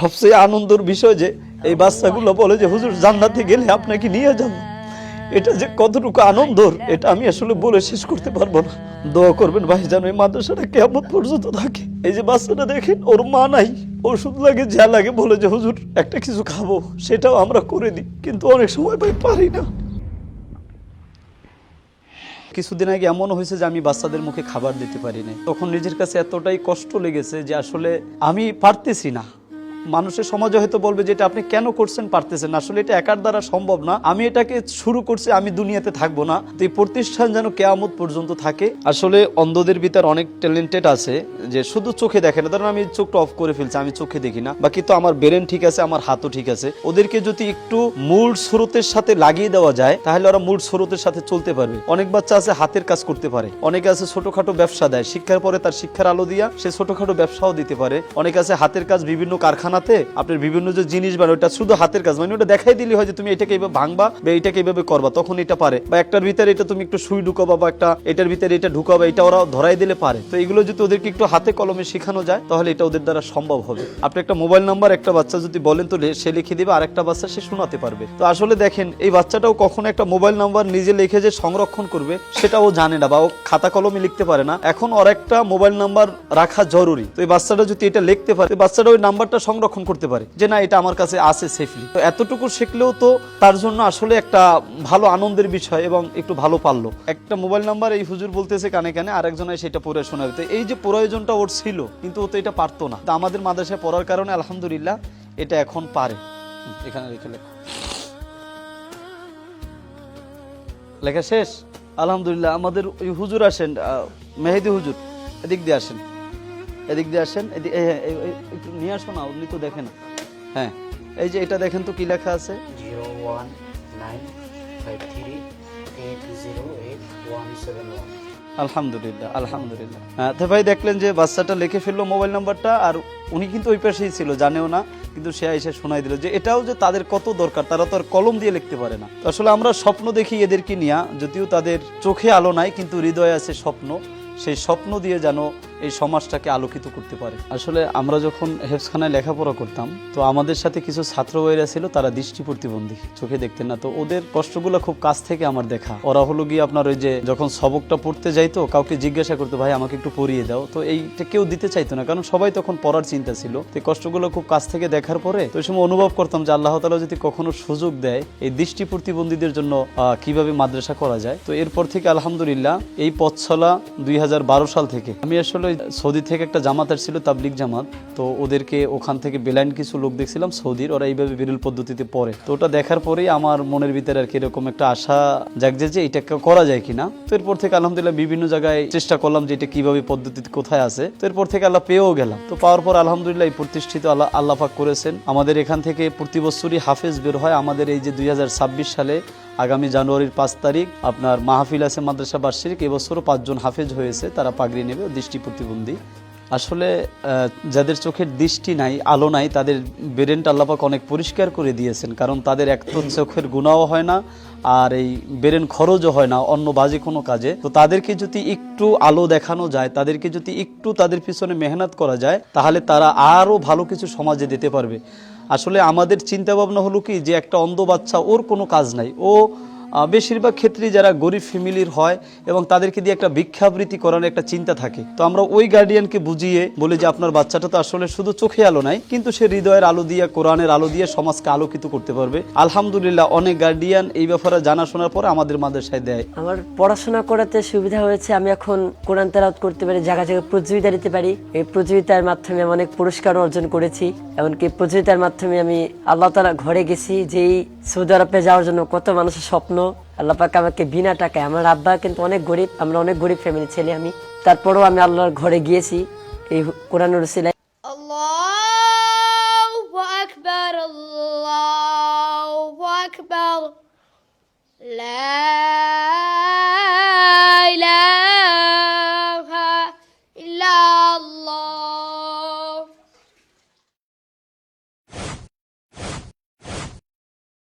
সবচেয়ে আনন্দের বিষয় যে এই বাচ্চাগুলো বলে যে, হুজুর, জান্নাতে গেলে আপনাকে নিয়ে যাব। এটা যে কতটুকু আনন্দর, এটা আমি আসলে বলে শেষ করতে পারব না। দোয়া করবেন ভাই যেন এই মাদ্রাসাটা কেমন পর্যন্ত থাকে। এই যে বাচ্চাটা দেখেন, ওর মা নাই, ওষুধ লাগে, যা লাগে বলে যে, হুজুর, একটা কিছু খাব, সেটাও আমরা করে দিই। কিন্তু অনেক সময় ভাই পারি না। কিছুদিন আগে এমন হয়েছে যে, আমি বাচ্চাদের মুখে খাবার দিতে পারি না তখন নিজের কাছে এতটাই কষ্ট লেগেছে যে, আসলে আমি পারতেছি না। মানুষের সমাজে হয়তো বলবে যে এটা আপনি কেন করছেন পারতেছেন আসলে এটা একার দ্বারা সম্ভব না। আমি এটাকে শুরু করছি, আমি দুনিয়াতে থাকব না। তো এই প্রতিষ্ঠান যেন কেয়ামত পর্যন্ত থাকে। আসলে অন্ধদের ভিতর অনেক ট্যালেন্টেড আছে যে শুধু চোখে দেখে না। ধরেন আমি চোখটা অফ করে ফেলছি, আমি চোখে দেখি না। বাকি তো আমার ব্রেন ঠিক আছে, আমার হাতও ঠিক আছে। ওদেরকে যদি একটু মূল স্রোতের সাথে লাগিয়ে দেওয়া যায়, তাহলে ওরা মূল স্রোতের সাথে চলতে পারবে। অনেক বাচ্চা আছে, হাতের কাজ করতে পারে। অনেকে আছে, ছোটখাটো ব্যবসা দেয়। শিক্ষার পরে তার শিক্ষার আলো দিয়া সে ছোটখাটো ব্যবসাও দিতে পারে। অনেক আছে, হাতের কাজ বিভিন্ন কারখানাতে আপনার বিভিন্ন যে জিনিস বানায় ওটা শুধু হাতের কাজ মানে ওটা দেখাই দিলে হয় যে তুমি এটাকে এইভাবে ভাঙবা বা এইটাকে এইভাবে করবা, তখন এটা পারে। বা একটার ভিতরে এটা তুমি একটু সুই ঢুকাবা বা একটা এটার ভিতরে এটা ঢুকাবা, এটা ওরা ধরাই দিলে পারে। তো এগুলো যদি ওদেরকে একটু হাতে কলমে শেখানো যায়, তাহলে এটা ওদের দ্বারা সম্ভব হবে। আপনি একটা মোবাইল নাম্বার, একটা বাচ্চা যদি বলেন, তো সে লিখে দিবে আর একটা বাচ্চা সে শোনাতে পারবে। তো আসলে দেখেন, এই বাচ্চাটাও কখনো একটা মোবাইল নাম্বার নিজে লিখে যে সংরক্ষণ করবে, সেটাও জানে না বা ও খাতা কলমে লিখতে পারে না। এখন ওর একটা মোবাইল নাম্বার রাখা জরুরি। তো এই বাচ্চাটা যদি এটা লিখতে পারে বাচ্চাটা ওই নাম্বারটা সংরক্ষণ করতে পারে। যে না, এটা আমার কাছে আছে সেফলি তো এতটুকু শিখলেও তো তার জন্য আসলে একটা ভালো আনন্দের বিষয় এবং একটু ভালো পারল। একটা মোবাইল নাম্বার এই হুজুর বলতেছে কানে কানে, আরেকজনে সেটা পড়ে শোনাবে। তো এই যে প্রয়োজনটা ওর ছিল, কিন্তু ও তো এটা পারতো না। তো আমাদের মাদ্রাসায় পড়ার কারণে আলহামদুলিল্লাহ এটা এখন পারে। এখানে রেখে লেখো। লেখা শেষ? আলহামদুলিল্লাহ, আমাদের হুজুর আসেন মেহেদি হুজুর, এদিক দিয়ে আসেন। এদিক দিয়ে আসেন এদিক একটু নিয়ে আসো না উনি তো দেখে না হ্যাঁ এই যে এটা দেখেন তো কি লেখা আছে? আলহামদুলিল্লাহ আলহামদুলিল্লাহ। হ্যাঁ তো ভাই দেখলেন যে বাচ্চাটা লিখে ফেলল মোবাইল নাম্বারটা আর উনি কিন্তু ওই পাশেই ছিল জানেও না কিন্তু সে এসে শোনাই দিল যে এটাও যে তাদের কত দরকার তারা তো আর কলম দিয়ে লিখতে পারে না। আসলে আমরা স্বপ্ন দেখি এদেরকে নিয়ে যদিও তাদের চোখে আলো নাই কিন্তু হৃদয়ে আছে স্বপ্ন। সেই স্বপ্ন দিয়ে যেন এই সমাজটাকে আলোকিত করতে পারে। আসলে আমরা যখন হেফসখানায় লেখাপড়া করতাম, তো আমাদের সাথে কিছু ছাত্র ভাইরা ছিল, তারা দৃষ্টি প্রতিবন্ধী, চোখে দেখতেন না। তো ওদের কষ্টগুলো খুব কাছ থেকে আমার দেখা। ওরা হলো গিয়ে আপনার ওই যে যখন সবকটা পড়তে যাইতো, কাউকে জিজ্ঞাসা করতো, ভাই, আমাকে একটু পড়িয়ে দাও। তো এইটা কেউ দিতে চাইতো না, কারণ সবাই তখন পড়ার চিন্তা ছিল। তো কষ্টগুলো খুব কাছ থেকে দেখার পরে, তো সময় অনুভব করতাম যে আল্লাহ তালা যদি কখনো সুযোগ দেয়, এই দৃষ্টি প্রতিবন্ধীদের জন্য কীভাবে মাদ্রাসা করা যায়। তো এরপর থেকে আলহামদুলিল্লাহ, এই পথ চলা দুই সাল থেকে। আমি আসলে ওই সৌদি থেকে একটা জামাত আসছিল তাবলিক জামাত। তো ওদেরকে ওখান থেকে বেলাইন কিছু লোক দেখছিলাম সৌদির, ওরা এইভাবে বিরল পদ্ধতিতে পড়ে তো ওটা দেখার পরেই আমার মনের ভিতরে আর কি এরকম একটা আশা জাগছে যে এটা করা যায় কিনা। তো এরপর থেকে আলহামদুলিল্লাহ বিভিন্ন জায়গায় চেষ্টা করলাম যে এটা কীভাবে পদ্ধতি কোথায় আছে। তো এরপর থেকে আল্লাহ পেয়েও গেলাম। তো পাওয়ার পর আলহামদুলিল্লাহ এই প্রতিষ্ঠিত আল্লাহ আল্লাহ পাক করেছেন। আমাদের এখান থেকে প্রতি বছরই হাফেজ বের হয়। আমাদের এই যে দুই হাজার ছাব্বিশ সালে আগামী জানুয়ারির পাঁচ তারিখ আপনার মাহফিল আছে মাদ্রাসা বার্ষিক, এবছরও পাঁচজন হাফেজ হয়েছে, তারা পাগড়ি নেবে, দৃষ্টি প্রতিবন্ধী। আসলে যাদের চোখের দৃষ্টি নাই, আলো নাই, তাদের ব্রেনটা আল্লাপাক অনেক পরিষ্কার করে দিয়েছেন, কারণ তাদের এক তো চোখের গুণাও হয় না, আর এই ব্রেন খরচও হয় না, অন্য বাজে কোনো কাজে। তো তাদেরকে যদি একটু আলো দেখানো যায়, তাদেরকে যদি একটু তাদের পিছনে মেহনত করা যায়, তাহলে তারা আরও ভালো কিছু সমাজে দিতে পারবে। আসলে আমাদের চিন্তা ভাবনা হলো কি যে একটা অন্ধ বাচ্চা, ওর কোনো কাজ নাই। ও বেশিরভাগ ক্ষেত্রে যারা গরিব ফ্যামিলির হয় এবং তাদেরকে দিয়ে একটা ভিক্ষাবৃত্তি করানোর একটা চিন্তা থাকে। তো আমরা ওই গার্ডিয়ানকে বুঝিয়ে বলি যে আপনার বাচ্চাটা তো আসলে শুধু চোখে আলো নাই, কিন্তু সে হৃদয়ের আলো দিয়ে, কোরআনের আলো দিয়ে সমাজকে আলোকিত করতে পারবে। আলহামদুলিল্লাহ, অনেক গার্ডিয়ান এই ব্যাপারে জানা শোনার পরে আমাদের মাদ্রাসায় দেয়। আমার পড়াশোনা করাতে সুবিধা হয়েছে, আমি এখন কোরআন তেলাওয়াত করতে পারি, জায়গা জায়গায় প্রতিযোগিতা দিতে পারি। এই প্রতিযোগিতার মাধ্যমে আমি অনেক পুরস্কার অর্জন করেছি, এমনকি প্রতিযোগিতার মাধ্যমে আমি আল্লাহ তালা ঘরে গেছি, যেই সৌদি আরবে যাওয়ার জন্য কত মানুষের স্বপ্ন। আল্লাপাকে আমাকে বিনা টাকায়, আমার আব্বা কিন্তু অনেক গরিব, আমরা অনেক গরিব ফ্যামিলি ছেলে আমি। তারপরেও আমি আল্লাহর ঘরে গিয়েছি, এই কোরআনুর সিলাই আকবর আকবর। লা